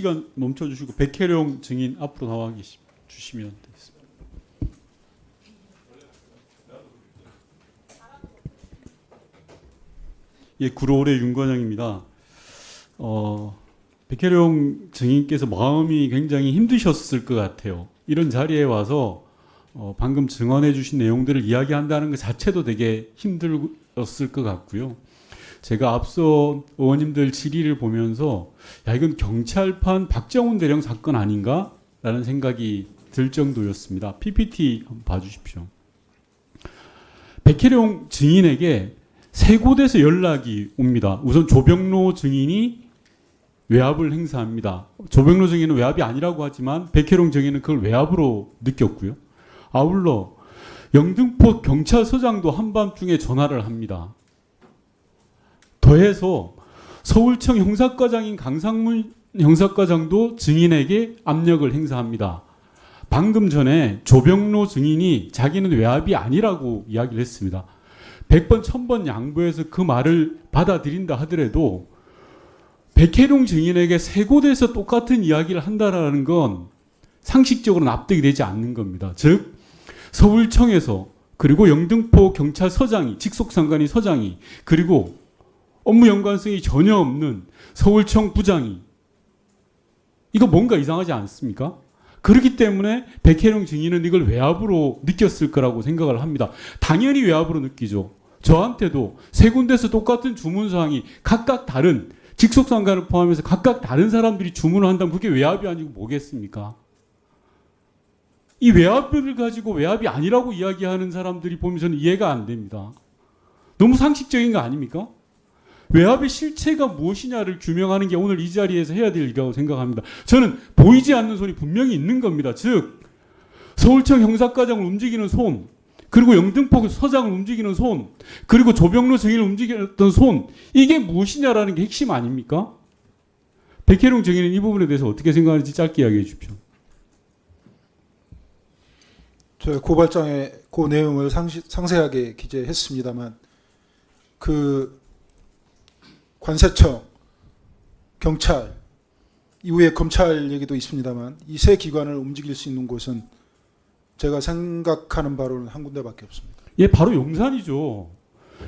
시간 멈춰주시고 백혜룡 증인 앞으로 나와 주시면 되겠습니다. 예, 구로울의 윤관영입니다. 어, 백혜룡 증인께서 마음이 굉장히 힘드셨을 것 같아요. 이런 자리에 와서 어, 방금 증언해 주신 내용들을 이야기한다는 것 자체도 되게 힘들었을 것 같고요. 제가 앞서 의원님들 질의를 보면서 야 이건 경찰판 박정훈 대령 사건 아닌가? 라는 생각이 들 정도였습니다. PPT 한번 봐주십시오. 백혜룡 증인에게 세 곳에서 연락이 옵니다. 우선 조병로 증인이 외압을 행사합니다. 조병로 증인은 외압이 아니라고 하지만 백혜룡 증인은 그걸 외압으로 느꼈고요. 아울러 영등포 경찰서장도 한밤중에 전화를 합니다. 더해서 서울청 형사과장인 강상문 형사과장도 증인에게 압력을 행사합니다. 방금 전에 조병로 증인이 자기는 외압이 아니라고 이야기를 했습니다. 100번, 1000번 양보해서 그 말을 받아들인다 하더라도 백혜룡 증인에게 세 곳에서 똑같은 이야기를 한다라는 건 상식적으로 납득이 되지 않는 겁니다. 즉 서울청에서 그리고 영등포 경찰서장이 직속상관이 서장이 그리고 업무 연관성이 전혀 없는 서울청 부장이 이거 뭔가 이상하지 않습니까? 그렇기 때문에 백혜룡 증인은 이걸 외압으로 느꼈을 거라고 생각을 합니다. 당연히 외압으로 느끼죠. 저한테도 세 군데서 똑같은 주문 사항이 각각 다른 직속상관을 포함해서 각각 다른 사람들이 주문을 한다면 그게 외압이 아니고 뭐겠습니까? 이 외압을 가지고 외압이 아니라고 이야기하는 사람들이 보면 저는 이해가 안 됩니다. 너무 상식적인 거 아닙니까? 외압의 실체가 무엇이냐를 규명하는 게 오늘 이 자리에서 해야 될 일이라고 생각합니다. 저는 보이지 않는 손이 분명히 있는 겁니다. 즉 서울청 형사과장을 움직이는 손, 그리고 영등포 서장을 움직이는 손, 그리고 조병로 증인을 움직였던 손, 이게 무엇이냐라는 게 핵심 아닙니까? 백혜룡 증인은 이 부분에 대해서 어떻게 생각하는지 짧게 이야기해 주십시오. 저 고발장에 그 내용을 상시, 상세하게 기재했습니다만 그 관세청, 경찰 이후에 검찰 얘기도 있습니다만 이 세 기관을 움직일 수 있는 곳은 제가 생각하는 바로는 한 군데밖에 없습니다. 예, 바로 용산이죠.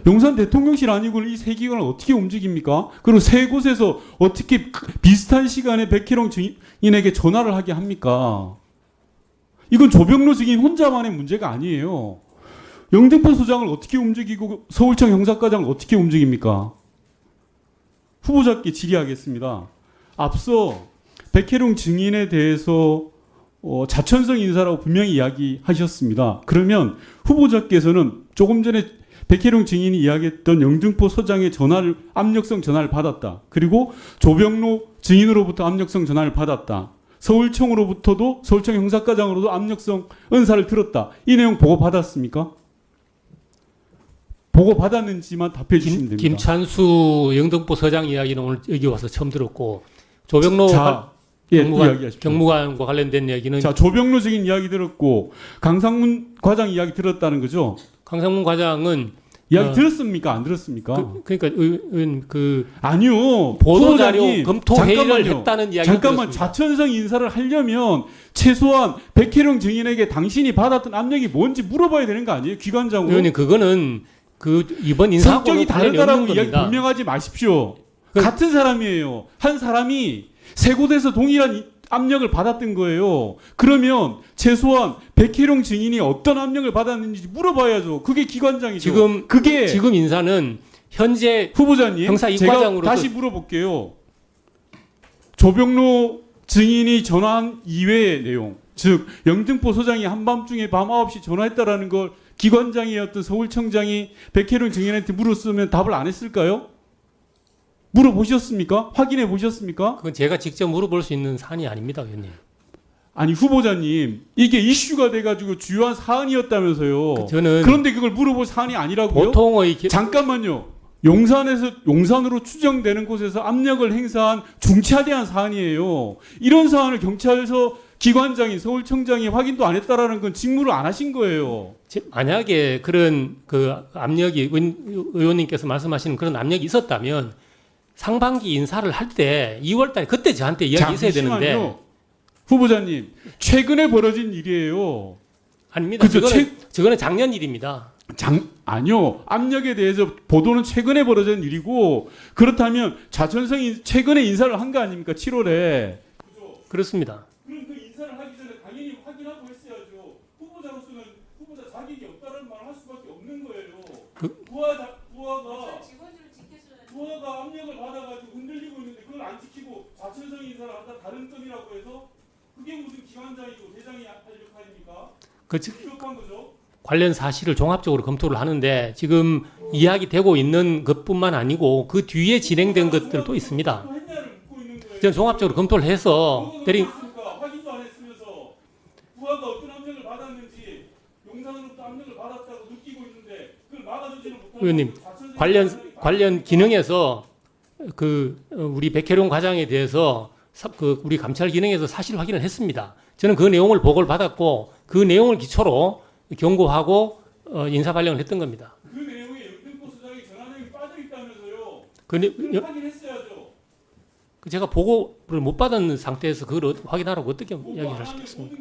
용산 대통령실 아니고 이 세 기관을 어떻게 움직입니까? 그리고 세 곳에서 어떻게 비슷한 시간에 백희룡 증인에게 전화를 하게 합니까? 이건 조병로 증인 혼자만의 문제가 아니에요. 영등포 소장을 어떻게 움직이고 서울청 형사과장을 어떻게 움직입니까? 후보자께 질의하겠습니다. 앞서 백혜룡 증인에 대해서 어, 자천성 인사라고 분명히 이야기하셨습니다. 그러면 후보자께서는 조금 전에 백혜룡 증인이 이야기했던 영등포 서장의 전화를 압력성 전화를 받았다. 그리고 조병로 증인으로부터 압력성 전화를 받았다. 서울청으로부터도 서울청 형사과장으로도 압력성 은사를 들었다. 이 내용 보고 받았습니까? 보고 받았는지만 답해 주시면 됩니다. 김찬수 영등포 서장 이야기는 오늘 여기 와서 처음 들었고 조병로 자, 예, 또 경무관. 경무관과 관련된 이야기는 자, 조병로 증인 이야기 들었고 강상문 과장 이야기 들었다는 거죠? 강상문 과장은 이야기 어. 들었습니까? 안 들었습니까? 그, 그러니까 의- 의- 그 아니요. 보도 자료 검토 회의를. 했다는 이야기 잠깐만 자천성 인사를 하려면 최소한 백혜령 증인에게 당신이 받았던 압력이 뭔지 물어봐야 되는 거 아니에요? 기관장으로. 의원님 그거는 그 이번 인사하고 성격이 다르다라고 이야기. 분명하지 마십시오. 그- 같은 사람이에요. 한 사람이 세 곳에서 동일한 이- 압력을 받았던 거예요. 그러면 최소한 백혜룡 증인이 어떤 압력을 받았는지 물어봐야죠. 그게 기관장이죠. 지금 그게 지금 인사는 현재 후보자님 형사 제가 이과장으로서- 다시 물어볼게요. 조병로 증인이 전화한 이외의 내용, 즉 영등포 소장이 한밤중에 밤 9시 전화했다라는 걸 기관장이었던 서울청장이 백혜룡 증인한테 물었으면 답을 안 했을까요? 물어보셨습니까? 확인해 보셨습니까? 그건 제가 직접 물어볼 수 있는 사안이 아닙니다, 의원님. 아니 후보자님 이게 이슈가 돼가지고 주요한 사안이었다면서요. 그 저는 그런데 그걸 물어볼 사안이 아니라고요? 보통의 기- 잠깐만요. 용산에서 용산으로 추정되는 곳에서 압력을 행사한 중차대한 사안이에요. 이런 사안을 경찰서 기관장이 서울청장이 확인도 안 했다라는 건 직무를 안 하신 거예요. 제- 만약에 그런 그 압력이 의- 의원님께서 말씀하시는 그런 압력이 있었다면 상반기 인사를 할 때 2월달에 그때 저한테 이야기 있어야 되는데. 후보자님 최근에 벌어진 일이에요. 아닙니다. 그죠? 저거는, 저거는 작년 일입니다. 장 아니요 압력에 대해서 보도는 최근에 벌어진 일이고 그렇다면 좌천성이 최근에 인사를 한 거 아닙니까 7월에 그렇습니다. 그럼 그 인사를 하기 전에 당연히 확인하고 했어야죠 후보자로서는 후보자 자격이 없다는 말을 할 수밖에 없는 거예요 그- 부하 자- 부하가 직원들을 지켜줘야 부하가 압력을 받아가지고 흔들리고 있는데 그걸 안 지키고 좌천성 인사를 한다 다른 점이라고 해서 그게 무슨 기관장이고 대장이 할 역할입니까 그 즉- 부족한 거죠 관련 사실을 종합적으로 검토를 하는데 지금 이야기되고 있는 것뿐만 아니고 그 뒤에 진행된 것들도 있습니다. 저는 종합적으로 검토를 해서 대리? 확인도 안 했으면서 부하가 어떤 압력을 받았는지 용산으로부터 압력을 받았다고 느끼고 있는데 의원님, 관련 관련 기능에서 그 어, 우리 백혜룡 과장에 대해서 사- 그 우리 감찰 기능에서 사실 확인을 했습니다. 저는 그 내용을 보고를 받았고 그 내용을 기초로 경고하고 어, 인사 발령을 했던 겁니다. 그 내용에 영등포 수장이 전화내용이 빠져 있다면서요. 그, 확인했어야죠. 그 제가 보고를 못 받은 상태에서 그걸 어- 확인하라고 어떻게 이야기를 안할수 있겠습니까?